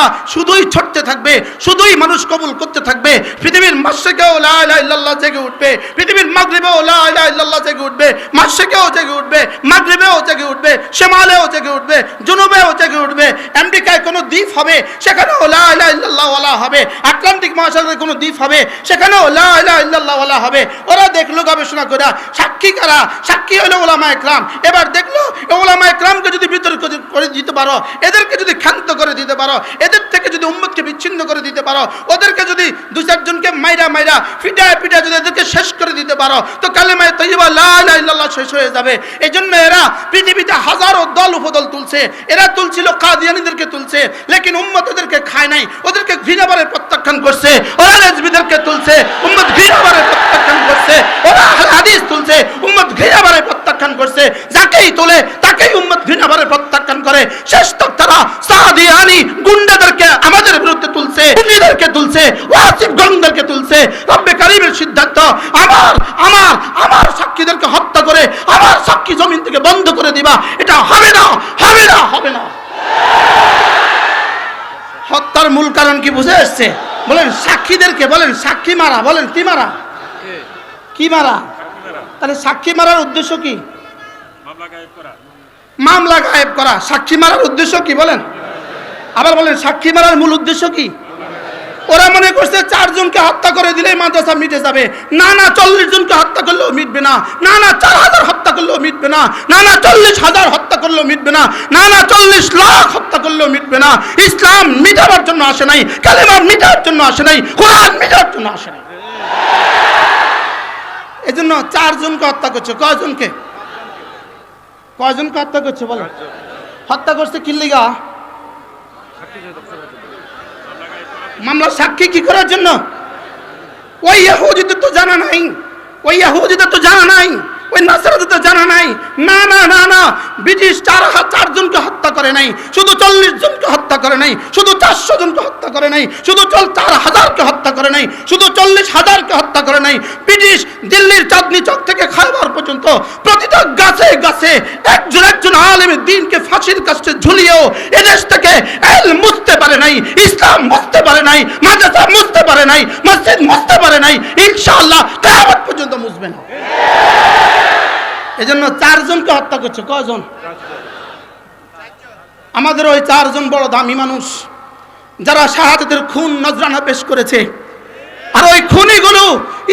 দাওয়া শুধুই ছড়তে থাকবে, শুধুই মানুষ কবুল করতে থাকবে। পৃথিবীর মাসেকেও লা ইলাহা ইল্লাল্লাহ জেগে উঠবে, পৃথিবীর মাগরিবেও লা ইলাহা ইল্লাল্লাহ জেগে উঠবে মাসেকেও জেগে উঠবে, মাগরিবেও জেগে উঠবে, শেমালেও জেগে উঠবে, জুনুবেও জেগে উঠবে। আমেরিকায় কোনো দ্বীপ হবে, সেখানেও লা ইলাহা ইল্লাল্লাহ ওয়ালা হবে। আটলান্টিক মহাসাগরে কোনো দ্বীপ হবে, সেখানেও লা ইলাহা ইল্লাল্লাহ ওয়ালা হবে। ওরা দেখল গবেষণা করে, সাক্ষী কারা? সাক্ষী হলো ওলামা একরাম এবার দেখল ওলামা একরামকে যদি বিতর্ক করে দিতে পারো, এদেরকে যদি ক্ষান্ত করে দিতে পারো এদের থেকে যদি উম্মতকে বিচ্ছিন্ন করে দিতে পারো, ওদেরকে যদি দু চারজনকে মাইরা মাইরা ফিটায় পিটায় যদি এদেরকে শেষ করে দিতে পারো, তো কালেমায় তৈবা লাল্লাহ শেষ হয়ে যাবে। এই জন্য এরা পৃথিবীতে হাজারো দল উপদল তুলছে। এরা তুলছিল কাদিয়ানিদেরকে তুলছে, লেকিন উম্মত ওদেরকে খায় নাই। ওদেরকে ঘৃণাবারে প্রত্যাখ্যান করছে। ওরা রেজবিদেরকে তুলছে উম্মত ঘৃণাবারে প্রত্যাখ্যান করছে ওরা আহলে হাদিস তুলছে উম্মত ঘৃণাবারে প্রত্যাখ্যান করছে যাকেই তোলে তাকেই উম্মত ঘৃণাবারে প্রত্যাখ্যান করে শেষ তক তারা সাদিয়ানি গুন্ডাদেরকে আমাদের বিরুদ্ধে খুনিদেরকে তুলছে, ওয়াসিফ গঙ্গদেরকে তুলছে, রব্বে কারিমের সিদ্ধান্ত, আমার আমার আমার সাক্ষীদেরকে হত্যা করে, আমার সাক্ষী জমিন থেকে বন্ধ করে দিবা। এটা হবে না হবে না হবে না। হত্যার মূল কারণ কি বুঝে এসছে? বলেন, সাক্ষীদেরকে, বলেন, সাক্ষী মারা, বলেন, কি মারা? কি মারা? তাহলে সাক্ষী মারার উদ্দেশ্য কি? মামলা গায়েব করা। সাক্ষী মারার উদ্দেশ্য কি, বলেন? আবার বলেন, সাক্ষী মারার মূল উদ্দেশ্য কি? ওরা মনে করছে চারজনকে হত্যা করে দিলেই মাদ্রাসা মিটে যাবে। না না চল্লিশ জনকে হত্যা করলেও মিটবে না। না না চার হাজার হত্যা করলেও মিটবে না। না না চল্লিশ হাজার হত্যা করলেও মিটবে না। না না চল্লিশ লাখ হত্যা করলেও মিটবে না। ইসলাম মিটাবার জন্য আসে নাই কালেমা মিটার জন্য আসে নাই, কোরআন মিটার জন্য আসে নাই। এই জন্য চারজনকে হত্যা করছে। কয়জনকে? কয়জনকে হত্যা করছে বলো? হত্যা করছে কিল্লিগা? মামলা সাক্ষী কি করার জন্য? ওই ইহুদিদের তো জানা নাই। ওই ইহুদিদের তো জানা নাই। ওই নাসারাদের তো জানা নাই। না না না না। ব্রিটিশ চার হাজার চারজনকে হত্যা করে নাই। শুধু চল্লিশ জনকে হত্যা করে নাই। শুধু চারশো জনকে হত্যা করে নাই। শুধু চল চার হাজারকে হত্যা করে নাই। শুধু চল্লিশ হাজারকে হত্যা করে নাই। ব্রিটিশ দিল্লির চাঁদনি চক থেকে খাইবার পর্যন্ত প্রতিটা গাছে গাছে একজন একজন আলেমের দিনকে ফাঁসির কাছে ঝুলিয়েও এদেশ থেকে এল পারে নাই, ইসলাম বুঝতে পারে নাই, মাদ্রাসা বুঝতে পারে নাই, মসজিদ বুঝতে পারে নাই, ইনশাআল্লাহ কিয়ামত পর্যন্ত বুঝবে না। এজন্য চারজনকে হত্যা করছে, কয়জন? আমাদের ওই চারজন বড় দামি মানুষ, যারা শাহাদাতের খুন নজরানা পেশ করেছে। আর ওই খুনিগুলো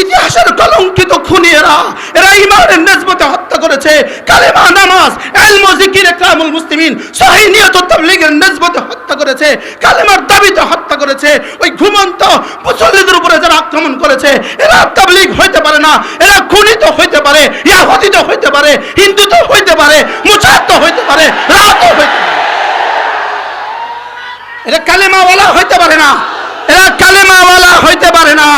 ইতিহাসের কলঙ্কিত খুনি এরা এরা ইমানের নেসবতে হত্যা করেছে। কালেমা, নামাজ, এলম, জিকির, ইকরামুল মুসলিমিন, সহি নিয়ত তাবলীগের নেসবতে হত্যা করেছে, কালেমার দাবিতে হত্যা করেছে। ওই ঘুমন্ত মুসল্লিদের উপরে যারা আক্রমণ করেছে, এরা তাবলীগ হইতে পারে না, এরা খুনি তো হইতে পারে, ইয়াহুদি তো হইতে পারে, হিন্দু তো হইতে পারে মুজাহিদ তো হইতে পারে রাতও হইতে পারে। এরা কালেমাওয়ালা হইতে পারে না। এরা কালেমাওয়ালা হইতে পারে না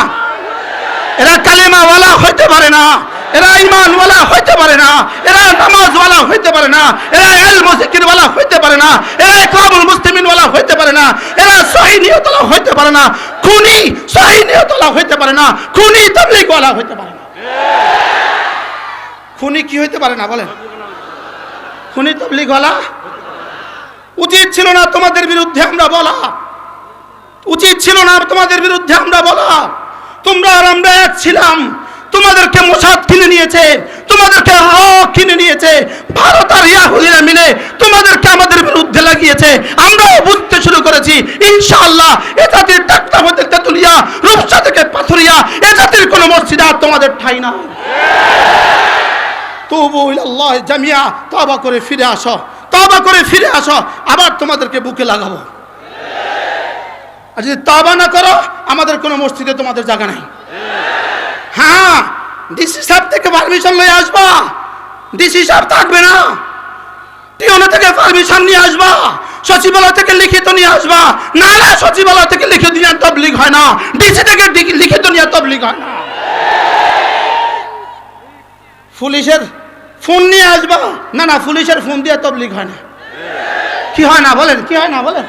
এরা কালেমাওয়ালা হইতে পারে না এরা ইমানওয়ালা হইতে পারে না এরা নামাজওয়ালা হইতে পারে না এরা এল মসিকিরওয়ালা হইতে পারে না এরা ইকরামুল মুসলিমিনওয়ালা হইতে পারে না এরা সহি নিয়তওয়ালা হইতে পারে না খুনি সহি নিয়তওয়ালা হইতে পারে না খুনি তাবলীগওয়ালা হইতে পারে না খুনি কি হইতে পারে না বলেন খুনি তাবলীগওয়ালা উচিত ছিল না তোমাদের বিরুদ্ধে আমরা বলা উচিত ছিল না তোমাদের বিরুদ্ধে আমরা বলা তোমরা আর আমরা এক ছিলাম। তোমাদেরকে মোসাদ কিনে নিয়েছে, তোমাদেরকে হক কিনে নিয়েছে, ভারত আর ইয়াহুদিরা মিলে তোমাদেরকে আমাদের বিরুদ্ধে লাগিয়েছে। আমরাও বুঝতে শুরু করেছি, ইনশাআল্লাহ, এ জাতির ডাক্তা হতে তেতুলিয়া, রূপসা থেকে পাথরিয়া, এ জাতির কোনো মসজিদ আর তোমাদের ঠাই না তবু আল্লাহ জামিয়া তবা করে ফিরে আসো তবা করে ফিরে আসো, আবার তোমাদেরকে বুকে লাগাবো। আর যদি তবা না করো, আমাদের কোনো মসজিদে তোমাদের জায়গা নাই। হ্যাঁ ডিসি সাহেব থেকে পারমিশন নিয়ে আসবা। ডিসি সাহেব থাকবে না। টিওনা থেকে পারমিশন নিয়ে আসবা। সচিবালয় থেকে লিখিত নিয়ে আসবা। না না সচিবালয় থেকে লিখিত নিয়ে তবলিগ হয় না। ডিসি থেকে লিখিত নিয়ে তবলিগ হয় না। পুলিশের ফোন নিয়ে আসবা। না না, পুলিশের ফোন দিয়ে তবলিগ হয় না। কি হয় না বলেন, কি হয় না বলেন?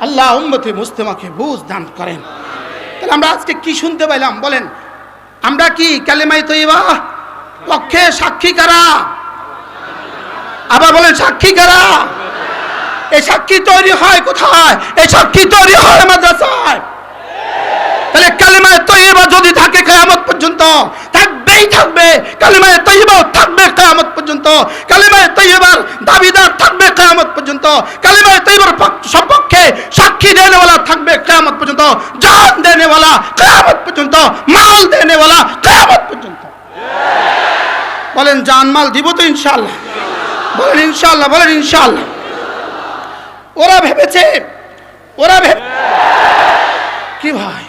আল্লাহ উম্মতে মুস্তেমাকে বুঝ দান করেন। তাহলে আমরা আজকে কি শুনতে পাইলাম? বলেন, আমরা কি কালেমাই তৈবা পক্ষে সাক্ষী কারা? আবার বলেন, সাক্ষী কারা? এই সাক্ষী তৈরি হয় কোথায়? এই সাক্ষী তৈরি হয় মাদ্রাসায়। তাহলে কালিমায় তৈবা যদি থাকে, কেয়ামত পর্যন্ত থাকবেই থাকবে, কালিমায় তৈবাও থাকবে কেয়ামত পর্যন্ত। কালিমায় তৈবার দাবিদার থাকবে কেয়ামত পর্যন্ত। কালিমায় তৈবার সপক্ষে সাক্ষী দেনেওয়ালা থাকবে কেয়ামত পর্যন্ত। জান দেনেওয়ালা কেয়ামত পর্যন্ত। মাল দেনেওয়ালা কেয়ামত পর্যন্ত। বলেন, জান, মাল দিব তো ইনশাল্লাহ বলেন ইনশাল্লাহ বলেন ইনশাল্লাহ ওরা ভেবেছে, ওরা ভেবে কি ভাই?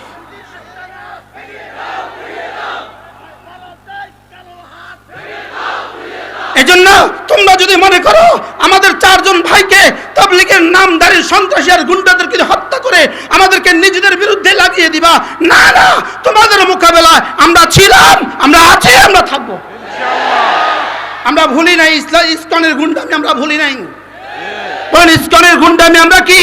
এজন্য তোমরা যদি মনে করো আমাদের চারজন ভাইকে তাবলিগের নামধারী সন্ত্রাসী আর গুন্ডাদেরকে হত্যা করে আমাদেরকে নিজেদের বিরুদ্ধে লাগিয়ে দিবা, না না, তোমাদের মোকাবেলায় আমরা ছিলাম, আমরা আছি, আমরা থাকব। আমরা ভুলি নাই ইসলাম ইস্কনের গুন্ডামি আমরা ভুলি নাই। ইস্কনের গুন্ডামি আমরা কি?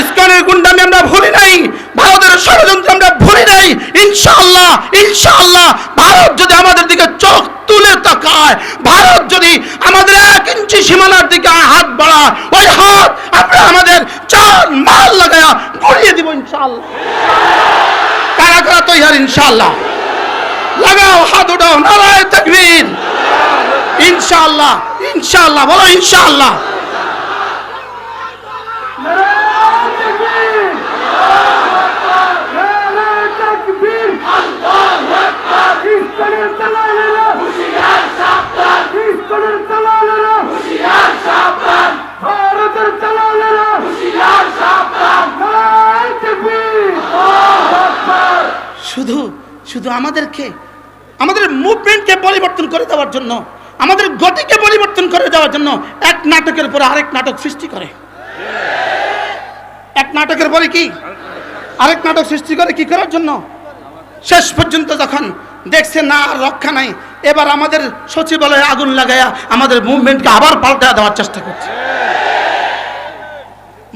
ইস্কনের গুন্ডামি আমরা ভুলি নাই, ভারতের ষড়যন্ত্র আমরা ভুলি নাই। ইনশাআল্লাহ ইনশাআল্লাহ, ভারত যদি আমাদের দিকে চোখ তুলে তাকায়, ভারত যদি আমাদের এক ইঞ্চি সীমানার দিকে হাত বাড়ায়, ওই হাত আমরা আমাদের চাল মাল লাগায়া গড়িয়ে দিব ইনশাআল্লাহ। কারা কারা তৈরি ইনশাআল্লাহ? লাগাও, হাত উঠাও, নারায় তাকবীর। ইনশাআল্লাহ ইনশাআল্লাহ, বলো ইনশাআল্লাহ। শুধু আমাদেরকে, আমাদের মুভমেন্টকে পরিবর্তন করে দেওয়ার জন্য, আমাদের গতিকে পরিবর্তন করে দেওয়ার জন্য এক নাটকের পরে আরেক নাটক সৃষ্টি করে। এক নাটকের পরে কি? আরেক নাটক সৃষ্টি করে কি করার জন্য? শেষ পর্যন্ত যখন দেখছে, না, আর রক্ষা নাই। এবার আমাদের সচিবালয়ে আগুন লাগায়া আমাদের মুভমেন্টকে আবার পাল্টা দেওয়ার চেষ্টা করছে।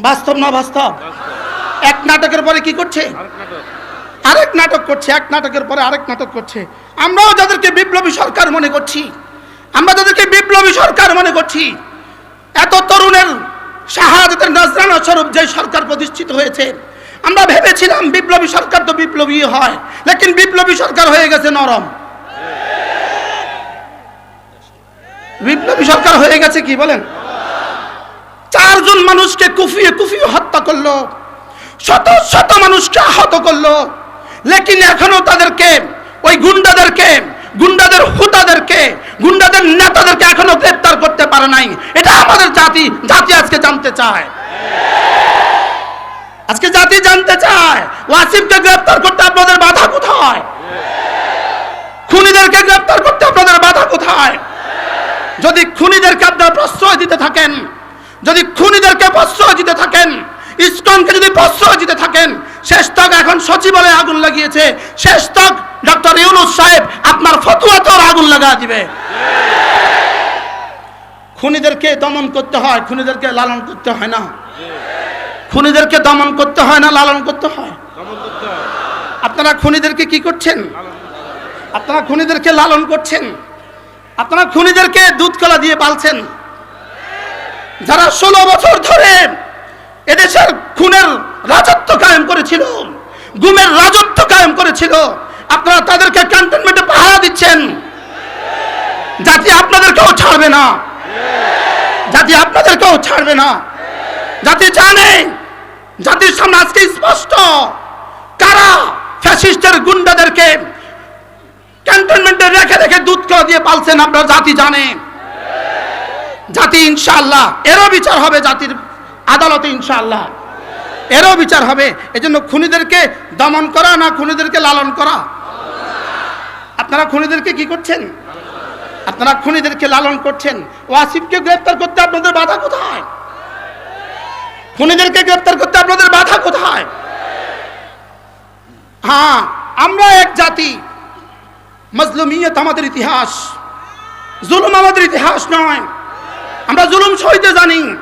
বাস্তব না বাস্তব? এক নাটকের পরে কি করছে? আরেক নাটক করছে, এক নাটকের পরে আরেক নাটক করছে। আমরাও যাদেরকে বিপ্লবী সরকার মনে করছি, আমরা যাদেরকে বিপ্লবী সরকার মনে করছি, এত তরুণের শাহাদাতের নজরানা স্বরূপ যে সরকার প্রতিষ্ঠিত হয়েছে, আমরা ভেবেছিলাম বিপ্লবী সরকার তো বিপ্লবী হয়, লেকিন বিপ্লবী সরকার হয়ে গেছে নরম। বিপ্লবী সরকার হয়ে গেছে কি বলেন? চারজন মানুষকে কুফিয়ে কুফিয়ে হত্যা করল, শত শত মানুষকে আহত করল। লেকিন এখনও তাদেরকে, ওই গুন্ডাদেরকে, গুন্ডাদের হুতাদেরকে গুন্ডাদের নেতাদেরকে এখনও গ্রেপ্তার করতে পারে নাই। এটা আমাদের জাতি জাতি আজকে জানতে চায়। আজকে জাতি জানতে চায়, ওয়াসিফকে গ্রেপ্তার করতে আপনাদের বাধা কোথায়? খুনিদেরকে গ্রেপ্তার করতে আপনাদের বাধা কোথায়? যদি খুনিদেরকে আপনারা প্রশ্রয় দিতে থাকেন, যদি খুনিদেরকে প্রশ্রয় দিতে থাকেন ইসকনকে যদি প্রশ্রয় দিতে থাকেন, শেষ তক এখন সচিবালয়ে আগুন লাগিয়েছে। শেষ তক ডক্টর ইউনুস সাহেব আপনার ফতুয়াতেও আগুন লাগা দিবে। খুনিদেরকে দমন করতে হয়, খুনিদেরকে লালন করতে হয় না। খুনিদেরকে দমন করতে হয় না, লালন করতে হয়। আপনারা খুনিদেরকে কি করছেন? আপনারা খুনিদেরকে লালন করছেন? আপনারা খুনিদেরকে দুধ কলা দিয়ে পালছেন? যারা ষোলো বছর ধরে এদেশের খুনের রাজত্ব কায়েম করেছিল, গুমের রাজত্ব কায়েম করেছিল। আপনারা তাদেরকে ক্যান্টনমেন্টে পাহারা দিচ্ছেন। জাতি আপনাদেরকেও ছাড়বে না। জাতি আপনাদেরকেও ছাড়বে না। জাতি জানে, জাতির সামনে আজকে স্পষ্ট। কারা ফ্যাসিস্টের গুন্ডাদেরকে ক্যান্টনমেন্টে রেখে রেখে দুধ করে দিয়ে পালছেন, আপনার জাতি জানে। জাতি ইনশাল্লাহ এরও বিচার হবে জাতির আদালতে ইনশাআল্লাহ। এরও বিচার হবে, এজন্য খুনিদেরকে দমন করা না খুনিদেরকে লালন করা? আপনারা খুনিদেরকে কি করছেন? আপনারা খুনিদেরকে লালন করছেন। ওয়াসিফকে গ্রেফতার করতে আপনাদের বাধা কোথায়? খুনিদেরকে গ্রেফতার করতে আপনাদের বাধা কোথায়? হ্যাঁ আমরা এক জাতি। মজলুমিয়ত আমাদের ইতিহাস। জুলুম আমাদের ইতিহাস নয়। আমরা জুলুম সইতে জানি।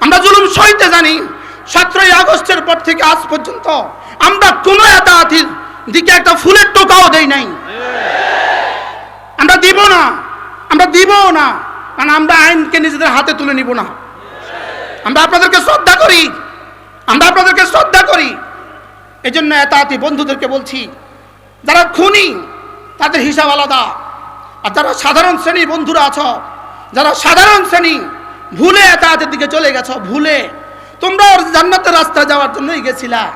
আমরা জুলুম সইতে জানি। সতেরোই আগস্টের পর থেকে আজ পর্যন্ত আমরা কোনো এতাহাতির দিকে একটা ফুলের টোকাও দেই নাই। আমরা দিব না। আমরা দিব না। কারণ আমরা আইনকে নিজেদের হাতে তুলে নিব না। আমরা আপনাদেরকে শ্রদ্ধা করি। আমরা আপনাদেরকে শ্রদ্ধা করি। এই জন্য এতাতি বন্ধুদেরকে বলছি, যারা খুনি, তাদের হিসাব আলাদা। আর যারা সাধারণ শ্রেণির বন্ধুরা আছো, যারা সাধারণ শ্রেণি ভুলে এতাহাতের দিকে চলে গেছো, ভুলে। তোমরা জান্নাতের রাস্তা যাওয়ার জন্যই গেছিলা।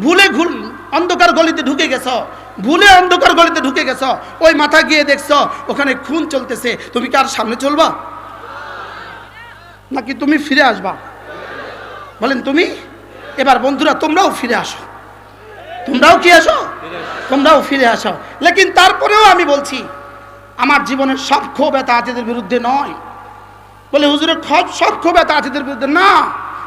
ভুলে ঘুল অন্ধকার গলিতে ঢুকে গেছো। ভুলে অন্ধকার গলিতে ঢুকে গেছো। ওই মাথা গিয়ে দেখছ, ওখানে খুন চলতেছে। তুমি কি আর সামনে চলবা? নাকি তুমি ফিরে আসবা? বলেন, তুমি? এবার বন্ধুরা, তোমরাও ফিরে আসো। তোমরাও কি আসো? তোমরাও ফিরে আসো। লেকিন তারপরেও আমি বলছি, আমার জীবনের সব ক্ষোভ এত আতিদের বিরুদ্ধে নয়। বলে, হুজুরের সব সব ক্ষোভ এত আতিদের বিরুদ্ধে। না,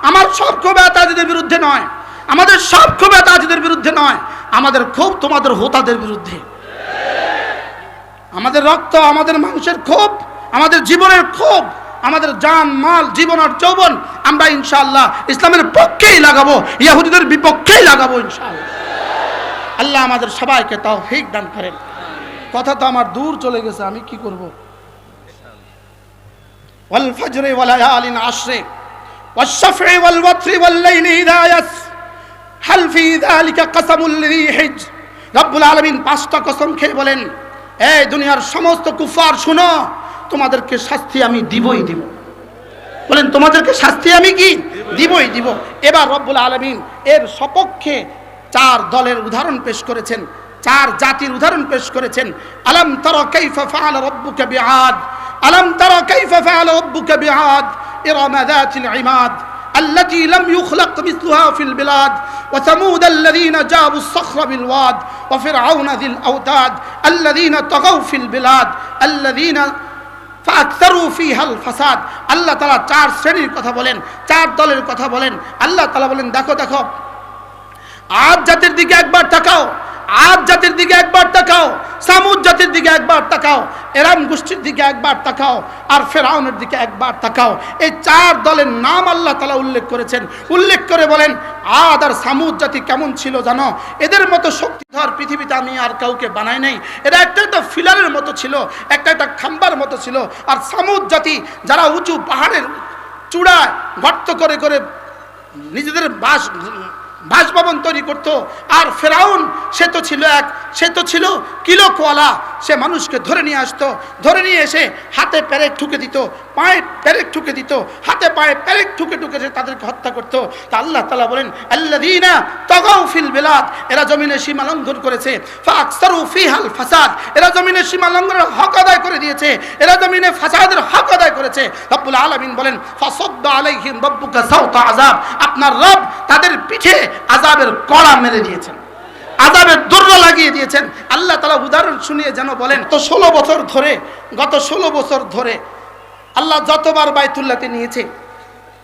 আমার সব ক্ষোভ এত আতিদের বিরুদ্ধে নয়। আমাদের সব ক্ষোভ এত আতিদের বিরুদ্ধে নয়। আমাদের ক্ষোভ তোমাদের হোতাদের বিরুদ্ধে। আমাদের রক্ত আমাদের মানুষের ক্ষোভ, আমাদের জীবনের ক্ষোভ, আমাদের জান, মাল, জীবন আর যৌবন আমরা ইনশাআল্লাহ ইসলামের পক্ষেই লাগাবো, ইয়াহুদিদের বিপক্ষেই লাগাবো ইনশাআল্লাহ। আল্লাহ আমাদের সবাইকে তাও ফেক দান করেন। কথা তো আমার দূর চলে গেছে, আমি কি করব? ওয়াল ফজরে ওয়ালায়ালিন আশরে والشفع والوتر والليل إذا يس هل في ذلك قسم لذي حج রব্বুল আলামিন পাঁচটা কসম খেয়ে বলেন এই দুনিয়ার সমস্ত কুফার শুনো তোমাদেরকে শাস্তি আমি দিবই দিব বলেন তোমাদেরকে শাস্তি আমি কি দিবই দিব এবার রব্বুল আলমিন এর সপক্ষে চার দলের উদাহরণ পেশ করেছেন চার জাতির উদাহরণ পেশ করেছেন আলম তর কাইফা ফাআল রাব্বুকা বিআদ আলম তর কাইফা ফাআল রাব্বুকা বিআদ ইরম যাতিল ইমাদ التي لم يخلق مثلها في البلاد وثمود الذين جابوا الصخر بالواد وفرعون ذي الأوتاد الذين طغوا في البلاد الذين ফাকতারু ফিহাল ফাসাদ আল্লাহ তাআলা চার শ্রেণীর কথা বলেন চার দলের কথা বলেন আল্লাহ তাআলা বলেন দেখো দেখো আজ জাতির দিকে একবার তাকাও আজ জাতির দিকে একবার তাকাও, সামুদ জাতির দিকে একবার তাকাও, এরাম গোষ্ঠীর দিকে একবার তাকাও, আর ফেরাউনের দিকে একবার তাকাও। এই চার দলের নাম আল্লাহ তালা উল্লেখ করেছেন। উল্লেখ করে বলেন, আদ আর সামুদ জাতি কেমন ছিল জানো? এদের মতো শক্তিধর পৃথিবীতে আমি আর কাউকে বানাই নাই। এরা একটা একটা ফিলারের মতো ছিল, একটা একটা খাম্বার মতো ছিল। আর সামুদ জাতি যারা উঁচু পাহাড়ের চূড়ায় গর্ত করে করে নিজেদের বাস বাসভবন তৈরি করত। আর ফেরাউন সে তো ছিল এক সে তো ছিল কিলোকওয়ালা। সে মানুষকে ধরে নিয়ে আসতো, ধরে নিয়ে এসে হাতে প্যারেক ঠুকে দিত, পায়ে প্যারেক ঠুকে দিত, হাতে পায়ে প্যারেক ঠুকে ঠুকে সে তাদেরকে হত্যা করতো। তা আল্লাহ তালা বলেন আল্লাদিনা তগাউ ফিল বিলাদ এরা জমিনের সীমা লঙ্ঘন করেছে। ফাকসারু ফিহাল ফাসাদ, এরা জমিনের সীমা লঙ্ঘনের হক আদায় করে দিয়েছে। এরা জমিনে ফাসাদের হক আদায় করেছে। রব্বুল আলামিন বলেন, ফাসাদ্দা আলাইহিম রব্বুকা সাওতা আযাব আপনার রব তাদের পিঠে আযাবের কড়া মেরে দিয়েছেন। আজাবের দৌড় লাগিয়ে দিয়েছেন। আল্লাহ তালা উদাহরণ শুনিয়ে যেন বলেন, তো ষোলো বছর ধরে, গত ষোলো বছর ধরে আল্লাহ যতবার বাইতুল্লাতে নিয়েছে,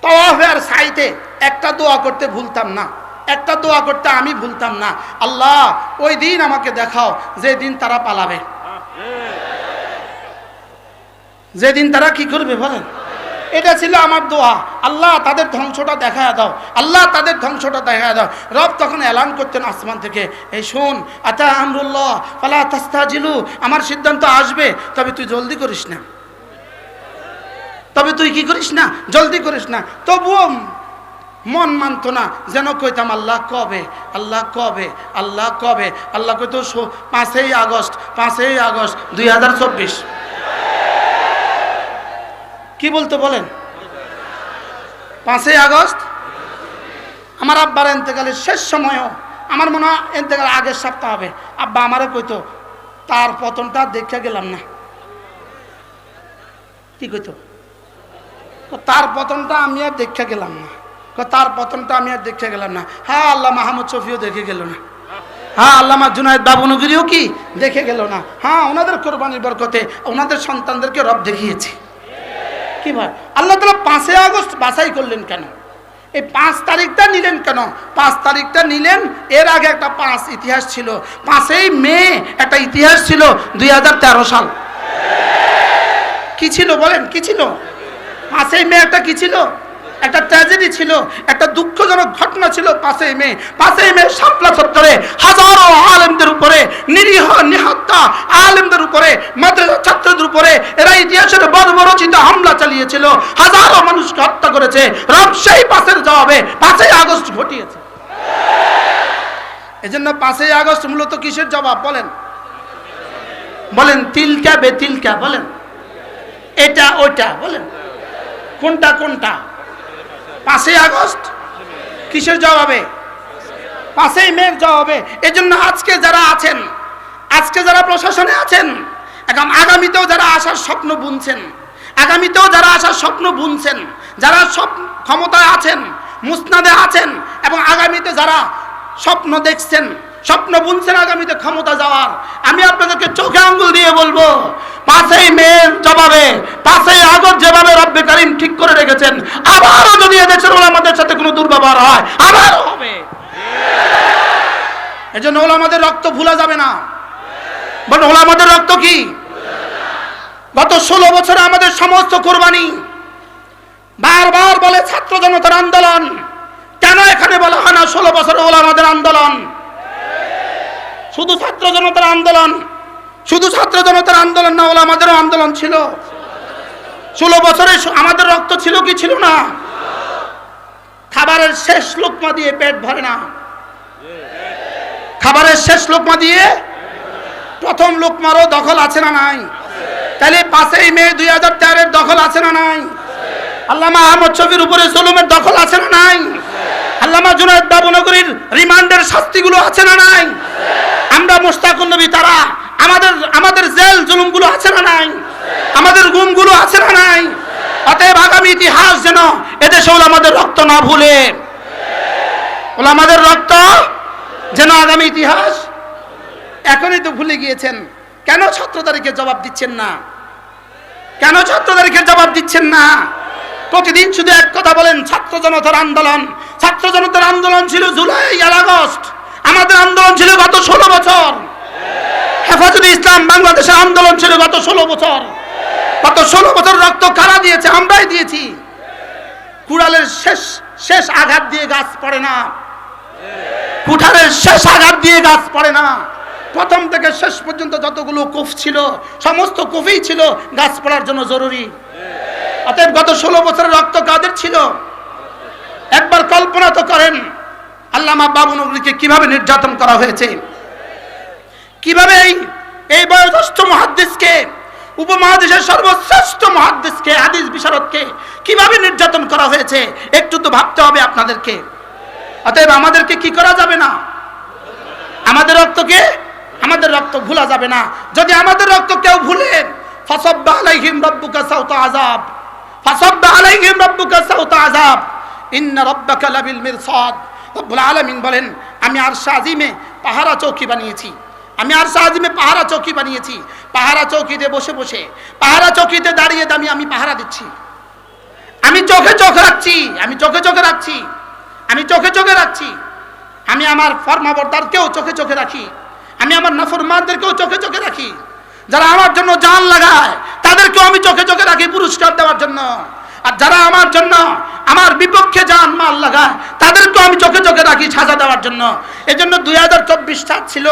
তওয়াফে আর সাইতে একটা দোয়া করতে ভুলতাম না। একটা দোয়া করতে আমি ভুলতাম না। আল্লাহ, ওই দিন আমাকে দেখাও যে দিন তারা পালাবে। যেদিন তারা কি করবে বলেন? এটা ছিল আমার দোয়া। আল্লাহ তাদের ধ্বংসটা দেখা দাও। আল্লাহ তাদের ধ্বংসটা দেখা দাও। রব তখন এলান করতেন আসমান থেকে, এই শোন, আতা আমরুল্লাহ, ফালা তাস্তাজিলু, আমার সিদ্ধান্ত আসবে, তবে তুই জলদি করিস না। তবে তুই কি করিস না? জলদি করিস না। তবুও মন মানত না, যেন কইতাম, আল্লাহ কবে? আল্লাহ কবে? আল্লাহ কবে? আল্লাহ কইতো পাঁচই আগস্ট পাঁচই আগস্ট দুই হাজার চব্বিশ। কি বলতে বলেন? পাঁচই আগস্ট? আমার আব্বার এতেকালের শেষ সময়ও, আমার মনে হয় এতেকাল আগের সপ্তাহ হবে। আব্বা আমারও কইতো, তার পতনটা দেখে গেলাম না। কি কইতো? তার পতনটা আমি আর দেখে গেলাম না। তার পতনটা আমি আর দেখে গেলাম না। হ্যাঁ আল্লাহ মাহমুদ শফিও দেখে গেল না। হ্যাঁ আল্লামা জুনায়দ বাবুনগিরিও কি দেখে গেল না? হ্যাঁ ওনাদের কোরবানির বরকতে ওনাদের সন্তানদেরকে রব দেখিয়েছে। কি ভাই? আল্লাহ তালা পাঁচই আগস্ট বাছাই করলেন কেন? এই পাঁচ তারিখটা নিলেন কেন? পাঁচ তারিখটা নিলেন, এর আগে একটা পাঁচ ইতিহাস ছিল। পাঁচই মে একটা ইতিহাস ছিল দুই হাজার তেরো সাল। কি ছিল বলেন, কি ছিল? পাঁচই মে একটা কি ছিল? একটা ট্র্যাজেডি ছিল, একটা দুঃখজনক ঘটনা ছিল পাঁচই মে পাঁচই মে শাপলা চত্বরে হাজারো আলেমদের উপরে, নিরীহ নিহত্যা আলেমদের উপরে, মাদ্রাসা ছাত্রদের উপরে এরা ইতিহাসের বর্বরচিত হামলা চালিয়েছিল, হাজারো মানুষকে হত্যা করেছে রব সেই পাশের জবাবে পাঁচই আগস্ট ঘটিয়েছে। এজন্য পাঁচই আগস্ট মূলত কিসের জবাব বলেন? বলেন তিলকা বে তিলকা বলেন? এটা, ওইটা, বলেন। কোনটা কোনটা? পাঁচই আগস্ট, কিসের জবাবে? পাঁচই মেয়ের জবাবে। এজন্য আজকে যারা আছেন, আজকে যারা প্রশাসনে আছেন এখন আগামীতেও যারা আসার স্বপ্ন বুনছেন, আগামীতেও যারা আসার স্বপ্ন বুনছেন, যারা সব ক্ষমতায় আছেন, মুসনাদে আছেন, এবং আগামীতে যারা স্বপ্ন দেখছেন স্বপ্ন বুনছেন আগামীতে ক্ষমতা যাওয়ার। আমি আপনাদেরকে চোখে আঙ্গুল দিয়ে বলব পাঁচই মের জবাবে পাঁচই আগর যেভাবে রব্বে কারিম ঠিক করে রেখেছেন, আবারও যদি এদেশের ওলামাদের সাথে কোনো দুর্ব্যবহার হয়, আবারও হবে। এই এজন্য ওলামাদের রক্ত ভুলা যাবে না। বল ওলামাদের রক্ত কি? গত ষোলো বছরে আমাদের সমস্ত কোরবানি, বারবার বলে ছাত্র জনতার আন্দোলন, কেন এখানে বলা হয় না ষোলো বছরে ওলামাদের আন্দোলন? শুধু ছাত্র জনতার আন্দোলন। শুধু ছাত্র জনতার আন্দোলন না ওলা আমাদেরও আন্দোলন ছিল। ষোলো বছরে আমাদের রক্ত ছিল কি ছিল না? খাবারের শেষ লোকমা দিয়ে পেট ভরে না। খাবারের শেষ লোকমা দিয়ে প্রথম লোকমারও দখল আছে না নাই? তাহলে পাঁচই মে দুই হাজার তেরোর দখল আছে না নাই? আল্লামা আহমদ শফির উপরে জুলুমের দখল আছে না নাই? আল্লামা জুনায়দ বাবুনগরীর রিমান্ডের শাস্তিগুলো আছে না নাই? আমরা মুস্তাকুল নবী, তারা আমাদের আমাদের জেল জুলুমগুলো আছে না নাই? আমাদের গুমগুলো আছে না নাই? অতএব আগামী ইতিহাস যেন এদেশে আমাদের রক্ত না ভুলে। আমাদের রক্ত যেন আগামী ইতিহাস এখনই তো ভুলে গিয়েছেন। কেন ছাত্রদেরকে জবাব দিচ্ছেন না? কেন ছাত্রদেরকে জবাব দিচ্ছেন না? প্রতিদিন শুধু এক কথা বলেন, ছাত্র জনতার আন্দোলন। ছাত্র জনতার আন্দোলন ছিল জুলাই আর আগস্ট। আমাদের আন্দোলন ছিল গত ষোলো বছর। হেফাজতে ইসলাম বাংলাদেশের আন্দোলন ছিল গত ষোলো বছর। গত ষোলো বছর রক্ত কারা দিয়েছে? আমরাই দিয়েছি। কুড়ালের শেষ শেষ আঘাত দিয়ে গাছ পড়ে না। কুঠারের শেষ আঘাত দিয়ে গাছ পড়ে না। প্রথম থেকে শেষ পর্যন্ত যতগুলো কুফ ছিল, সমস্ত কুফই ছিল, গাছ পড়ার জন্য জরুরি। অতএব গত ষোলো বছরের রক্ত কাদের ছিল? একবার কল্পনা তো করেন, আল্লামা বাবু নগরীকে কীভাবে নির্যাতন করা হয়েছে? কীভাবে এই এই বয়োজ্যেষ্ঠ মহাদ্দেশকে উপমহাদেশের সর্বশ্রেষ্ঠ মহাদ্দেশকে হাদিস বিশারদকে কীভাবে নির্যাতন করা হয়েছে? একটু তো ভাবতে হবে আপনাদেরকে। অতএব আমাদেরকে কি করা যাবে না? আমাদের রক্তকে আমাদের রক্ত ভুলা যাবে না। যদি আমাদের রক্ত কেউ ভুলে ফাসাব্বা আলাইহিম রব্বুকা সাউতা আযাব। ফাসাব্বা আলাইহিম রব্বুকা সাউতা আযাব। ইন্না রাব্বাকা লাবিল মিরসাদ। রব্বুল বলেন, আমি আরশে আজিমে পাহারা চৌকি বানিয়েছি। আমি আরশে আজিমে পাহারা চৌকি বানিয়েছি। পাহারা চৌকিতে বসে বসে, পাহারা চৌকিতে দাঁড়িয়ে আমি আমি পাহারা দিচ্ছি। আমি চোখে চোখ রাখছি, আমি চোখে চোখে রাখছি, আমি চোখে চোখে রাখছি। আমি আমার ফর্মাবরদারকেও চোখে চোখে রাখি। আমি আমার নাফরমানদেরকেও চোখে চোখে রাখি। যারা আমার জন্য জান লাগায়, তাদেরকেও আমি চোখে চোখে রাখি পুরস্কার দেওয়ার জন্য। আর যারা আমার জন্য, আমার বিপক্ষে যান মাল লাগায়, তাদেরকেও আমি চোখে চোখে রাখি সাজা দেওয়ার জন্য। এজন্য দুই হাজার চব্বিশ সাল ছিল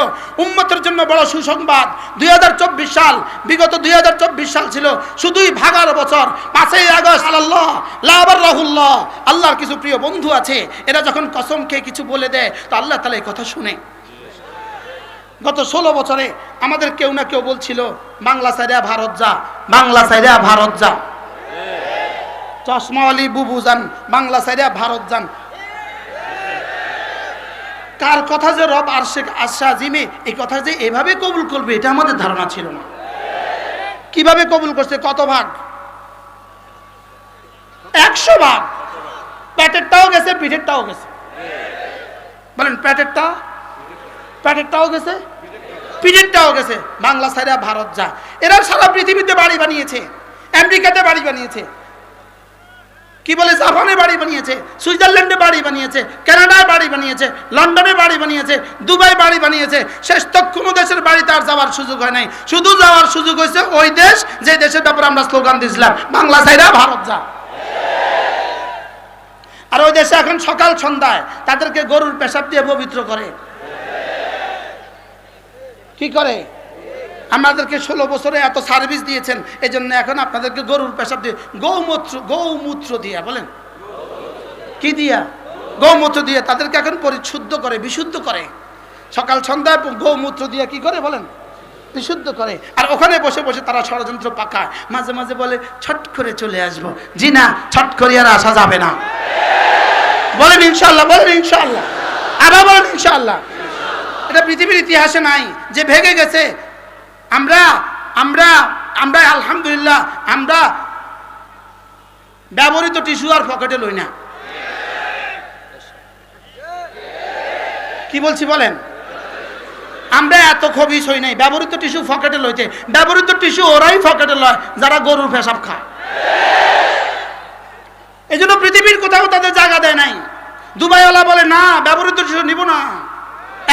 উম্মতের জন্য বড় সুসংবাদ। দুই হাজার চব্বিশ সাল, বিগত দুই হাজার চব্বিশ সাল ছিল শুধুই ভাগার বছর। পাঁচই আগস্ট, আল্লাহ লাবার রাহুল্লাহ আল্লাহর কিছু প্রিয় বন্ধু আছে, এরা যখন কসম খেয়ে কিছু বলে দেয়, তো আল্লাহ তালা এই কথা শুনে। গত ষোলো বছরে আমাদের কেউ না কেউ বলছিল, বাংলা সাইডা ভারত যা, বাংলা সাইডা ভারত যা। চশমাওয়ালি বুবু যান, বাংলা সাইডা ভারত যান। কার কথা যে রব আরশে আশা জিমে এই কথা যে এভাবে কবুল করবে, এটা আমাদের ধারণা ছিল না। কীভাবে কবুল করছে, কত ভাগ? একশো ভাগ। প্যাটেরটাও গেছে, পিঠেরটাও গেছে। বলেন প্যাটেরটা প্যাটেরটাও গেছে, পিঠেরটাও গেছে। বাংলা সাইডা ভারত যা। এরা সারা পৃথিবীতে বাড়ি বানিয়েছে, আমেরিকাতে বাড়ি বানিয়েছে। কি বলে? জাপানে বাড়ি বানিয়েছে, সুইজারল্যান্ডে বাড়ি বানিয়েছে, কানাডায় বাড়ি বানিয়েছে, লন্ডনে বাড়ি বানিয়েছে, দুবাই বাড়ি বানিয়েছে। শেষ তো কোনো দেশের বাড়িতে আর যাওয়ার সুযোগ হয় নাই। শুধু যাওয়ার সুযোগ হয়েছে ওই দেশ, যে দেশের ব্যাপারে আমরা স্লোগান দিয়েছিলাম, বাংলা সাইডা ভারত যা। আর ওই দেশে এখন সকাল সন্ধ্যায় তাদেরকে গরুর পেশাব দিয়ে পবিত্র করে। কি করে? আমাদেরকে ষোলো বছরে এত সার্ভিস দিয়েছেন এই জন্য এখন আপনাদেরকে গরুর পেশাব দিয়ে, গৌমূত্র গৌমূত্র দিয়া, বলেন। কি দিয়া? গৌমূত্র দিয়ে, তাদেরকে এখন পরিশুদ্ধ করে, বিশুদ্ধ করে। সকাল সন্ধ্যায় গৌমূত্র দিয়ে কি করে, বলেন? বিশুদ্ধ করে। আর ওখানে বসে বসে তারা ষড়যন্ত্র পাকায়। মাঝে মাঝে বলে, ছট করে চলে আসব। জি না, ছট করে আর আসা যাবে না। বলেন ইনশাল্লাহ বলেন ইনশাল্লাহ আবার বলেন ইনশাল্লাহ এটা পৃথিবীর ইতিহাসে নাই। যে ভেঙে গেছে আমরা আমরা আমরা আলহামদুলিল্লাহ, আমরা ব্যবহৃত টিস্যু আর পকেটে লই না। কি বলছি বলেন? আমরা এত খবিস হই নাই, ব্যবহৃত টিস্যু ফকেটে লইতে। ব্যবহৃত টিস্যু ওরাই ফকেটে লয়, যারা গরুর পেশাব খায়। এই জন্য পৃথিবীর কোথাও তাদের জায়গা দেয় নাই। দুবাইওয়ালা বলে, না, ব্যবহৃত টিস্যু নিব না।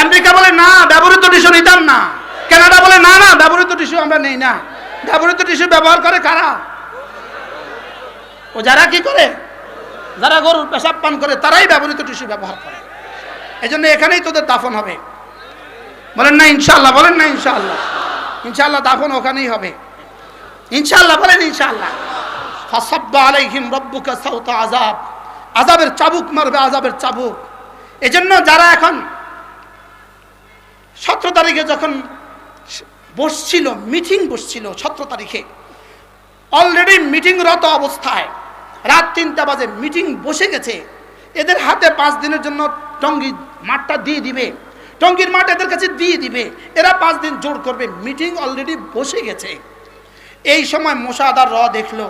আমেরিকা বলে, না, ব্যবহৃত টিস্যু নিতাম না। কানাডা বলে, না না, ব্যবহৃত টিস্যু আমরা নেই, না। ব্যবহৃত টিস্যু ব্যবহার করে কারা? ও যারা কি করে? যারা গরুর পেশাব পান করে, তারাই ব্যবহৃত টিস্যু ব্যবহার করে। এই জন্য এখানেই তোদের দাফন হবে। বলেন না ইনশাল্লাহ বলেন না ইনশাল্লাহ ইনশাল্লাহ দাফন ওখানেই হবে। ইনশাল্লাহ বলেন ইনশাল্লাহ ফাসাব্বা আলাইহিম চাবুক মারবে, আযাবের চাবুক। এজন্য যারা এখন সতেরো তারিখে যখন বসছিল, মিটিং বসছিল সতেরো তারিখে। অলরেডি মিটিংরত অবস্থায়। রাত তিনটা বাজে মিটিং বসে গেছে। এদের হাতে পাঁচ দিনের জন্য টঙ্গি মাঠটা দিয়ে দিবে। টঙ্গির মাঠ এদের কাছে দিয়ে দিবে। এরা পাঁচ দিন জোর করবে। মিটিং অলরেডি বসে গেছে। এই সময় মোশাদার র দেখল।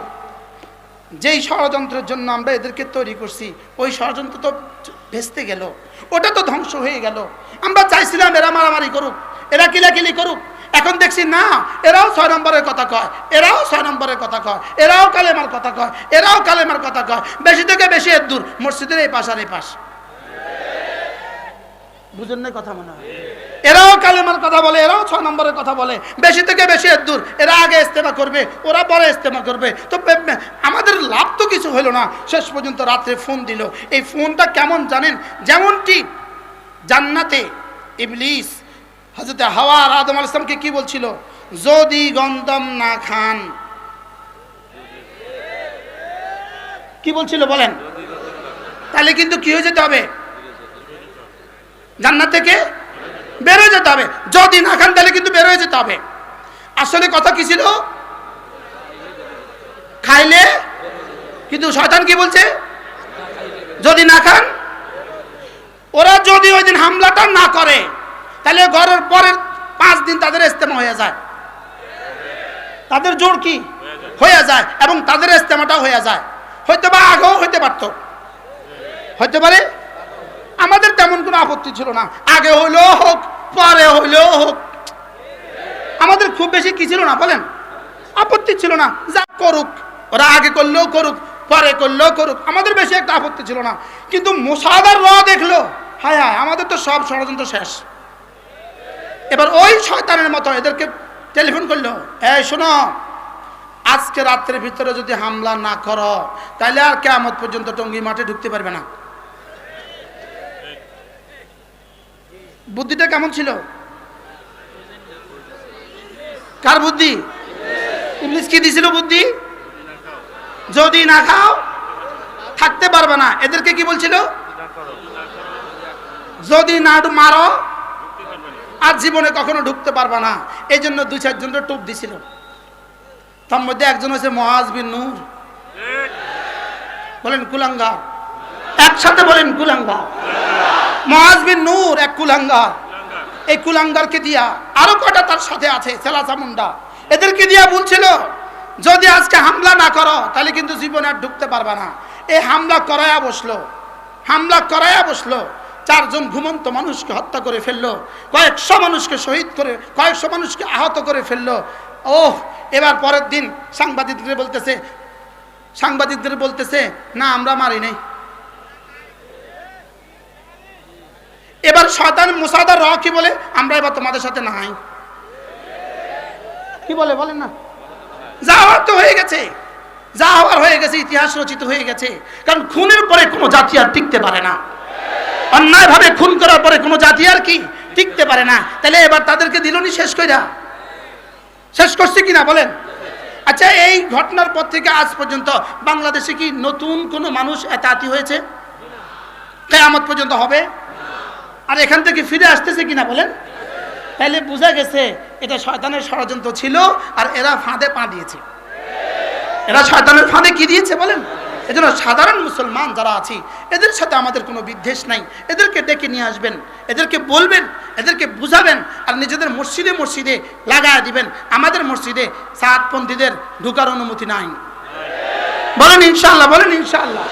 যেই ষড়যন্ত্রের জন্য আমরা এদেরকে তৈরি করছি, ওই ষড়যন্ত্র তো ভেস্তে গেল। ওটা তো ধ্বংস হয়ে গেল। আমরা চাইছিলাম এরা মারামারি করুক। এরা কিলাকিলি করুক। এখন দেখছি, না, এরাও ছয় নম্বরের কথা কয়, এরাও ছয় নম্বরের কথা কয়, এরাও কালেমার কথা কয়, এরাও কালেমার কথা কয়। বেশি থেকে বেশি এর দূর, মসজিদের এই পাশ আর এই পাশ। বুঝেন না কথা মনে হয়? এরাও কালেমার কথা বলে, এরাও ছয় নম্বরের কথা বলে। বেশি থেকে বেশি এর দূর, এরা আগে ইস্তেমা করবে, ওরা পরে ইস্তেমা করবে। তো আমাদের লাভ তো কিছু হলো না। শেষ পর্যন্ত রাত্রে ফোন দিল। এই ফোনটা কেমন জানেন? যেমনটি জান্নাতে ইবলিস হজরত হাওয়া আর আদম আল ইসলামকে কি বলছিল? যদি গন্দম না খান। কি বলছিল বলেন? তাহলে কিন্তু কি হয়ে যেতে হবে? জান্নাত থেকে বেরোয় যেতে হবে। যদি না খান, তাহলে কিন্তু বেরোয় যেতে হবে। আসলে কথা কি ছিল? খাইলে কিন্তু শয়তান কি বলছে? যদি না খান, ওরা যদি ওই দিন হামলাটা না করে তাহলে ঘরের পরের পাঁচ দিন তাদের ইস্তেমা হয়ে যায়। তাদের জোর কি? হয়ে যায় এবং তাদের ইস্তেমাটাও হয়ে যায়। হয়তো বা আগেও হইতে পারত। হইতে পারে? আমাদের তেমন কোনো আপত্তি ছিল না। আগে হইলেও হোক, পরে হইলেও হোক। আমাদের খুব বেশি কি ছিল না বলেন? আপত্তি ছিল না। যা করুক, ওরা আগে করলেও করুক, পরে করলেও করুক, আমাদের বেশি একটা আপত্তি ছিল না। কিন্তু মোসাদার র দেখল, হায় হায়, আমাদের তো সব ষড়যন্ত্র শেষ। এবার ওই শয়তানের মতো এদেরকে টেলিফোন করল, এই, শোনো, আজকে রাত্রের ভিতরে যদি হামলা না করো তাহলে আর কেমন পর্যন্ত টঙ্গি মাঠে ঢুকতে পারবে না। বুদ্ধিটা কেমন ছিল? কার বুদ্ধি? ইংলিশ কি দিছিল বুদ্ধি? যদি না খাও, থাকতে পারবে না। এদেরকে কি বলছিল? যদি না মারো আর জীবনে কখনো ঢুকতে পারবা না। এই জন্য দুই চারজনের টুপ দিছিল। তার মধ্যে একজন হচ্ছে মহাজ বিন নূর। বলেন কুলাঙ্গা একসাথে বলেন কুলাঙ্গা মহাজ বিন নূর এক কুলাঙ্গা এই কুলাঙ্গারকে দিয়া আরও কটা তার সাথে আছে? সেলাসা মুন্ডা। এদেরকে দিয়া বলছিল, যদি আজকে হামলা না করো, তাহলে কিন্তু জীবনে আর ঢুকতে পারবা না। এই হামলা করায়া বসল। হামলা করায়া বসল। চারজন ঘুমন্ত মানুষকে হত্যা করে ফেলল, কয়েকশো মানুষকে শহীদ করে, কয়েকশো মানুষকে আহত করে ফেলল। ওহ, এবার পরের দিন সাংবাদিকদের বলতেছে সাংবাদিকদের বলতেছে, না, আমরা মারি নাই। এবার শয়তান মুসাদার র কি বলে? আমরা এবার তোমাদের সাথে নাই। কি বলে বলেন না? যাওয়ার তো হয়ে গেছে। যা হওয়ার হয়ে গেছে, ইতিহাস রচিত হয়ে গেছে। কারণ খুনের পরে কোনো জাতি আর টিকতে পারে না। অন্যায়ভাবে খুন করার পরে কোনো জাতি আর কি টিকতে পারে না। তাহলে এবার তাদেরকে দিলনি শেষ কইরা। শেষ করছে কিনা বলেন? আচ্ছা এই ঘটনার পর থেকে আজ পর্যন্ত বাংলাদেশে কি নতুন কোনো মানুষ এতাতি হয়েছে? কেয়ামত পর্যন্ত হবে? আর এখান থেকে ফিরে আসতেছে কিনা বলেন? তাহলে বোঝা গেছে, এটা শয়তানের ষড়যন্ত্র ছিল আর এরা ফাঁদে পা দিয়েছে। এরা শয়তানের ফাঁদে কি দিয়েছে বলেন? এজন্য সাধারণ মুসলমান যারা আছি, এদের সাথে আমাদের কোনো বিদ্বেষ নাই। এদেরকে ডেকে নিয়ে আসবেন, এদেরকে বলবেন, এদেরকে বুঝাবেন আর নিজেদের মসজিদে মসজিদে লাগায় দিবেন। আমাদের মসজিদে সাতপন্থীদের ঢুকার অনুমতি নাই। বলেন ইনশাল্লাহ বলেন ইনশাল্লাহ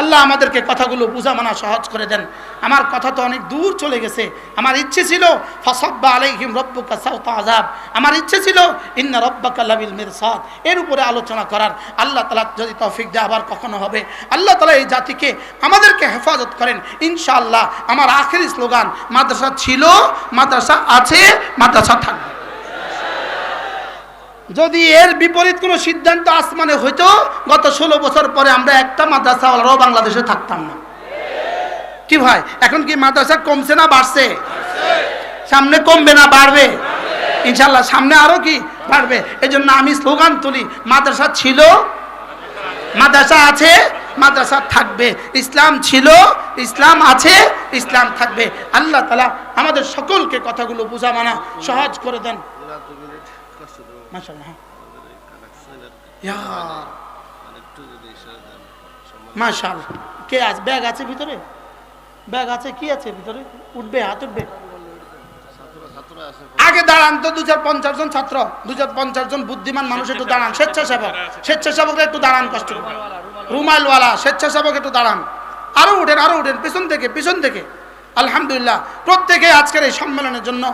আল্লাহ আমাদেরকে কথাগুলো বুঝা মানা সহজ করে দেন। আমার কথা তো অনেক দূর চলে গেছে। আমার ইচ্ছে ছিল, ফসব্বা আলাইহিম রব্বুকা সাউতা আযাব। আমার ইচ্ছে ছিল, ইন্না রব্বাকা লাবিল মিরসাদ। এর উপরে আলোচনা করার। আল্লাহ তালা যদি তৌফিক দেয়, আবার কখনো হবে। আল্লাহ তালা এই জাতিকে আমাদেরকে হেফাজত করেন। ইনশাআল্লাহ, আমার আখেরি স্লোগান, মাদ্রাসা ছিল, মাদ্রাসা আছে, মাদ্রাসা থাকবে। যদি এর বিপরীত কোনো সিদ্ধান্ত আসমানে হইতো, গত ষোলো বছর পরে আমরা একটা মাদ্রাসাওয়ালারাও বাংলাদেশে থাকতাম না। কি ভাই, এখন কি মাদ্রাসা কমছে না বাড়ছে? সামনে কমবে না, বাড়বে? ইনশাল্লাহ সামনে আরও কি বাড়বে? এই জন্য আমি স্লোগান তুলি, মাদ্রাসা ছিল, মাদ্রাসা আছে, মাদ্রাসা থাকবে। ইসলাম ছিল, ইসলাম আছে, ইসলাম থাকবে। আল্লাহ তালা আমাদের সকলকে কথাগুলো বোঝা মানা সহজ করে দেন। মাশাআল্লাহ। ইয়া। মাশাআল্লাহ। কে আছে? ব্যাগ আছে ভিতরে? ব্যাগ আছে? কি আছে ভিতরে? উঠবে হাত উঠবে। আগে দাঁড়ান তো দু চার পঞ্চাশ জন ছাত্র দু চার পঞ্চাশ জন বুদ্ধিমান মানুষ একটু দাঁড়ান। স্বেচ্ছাসেবক স্বেচ্ছাসেবকরা একটু দাঁড়ান কষ্ট রুমালওয়ালা স্বেচ্ছাসেবক একটু দাঁড়ান। আরও উঠেন আরও উঠেন পিছন থেকে পিছন থেকে। আলহামদুলিল্লাহ প্রত্যেকে আজকের এই সম্মেলনের জন্য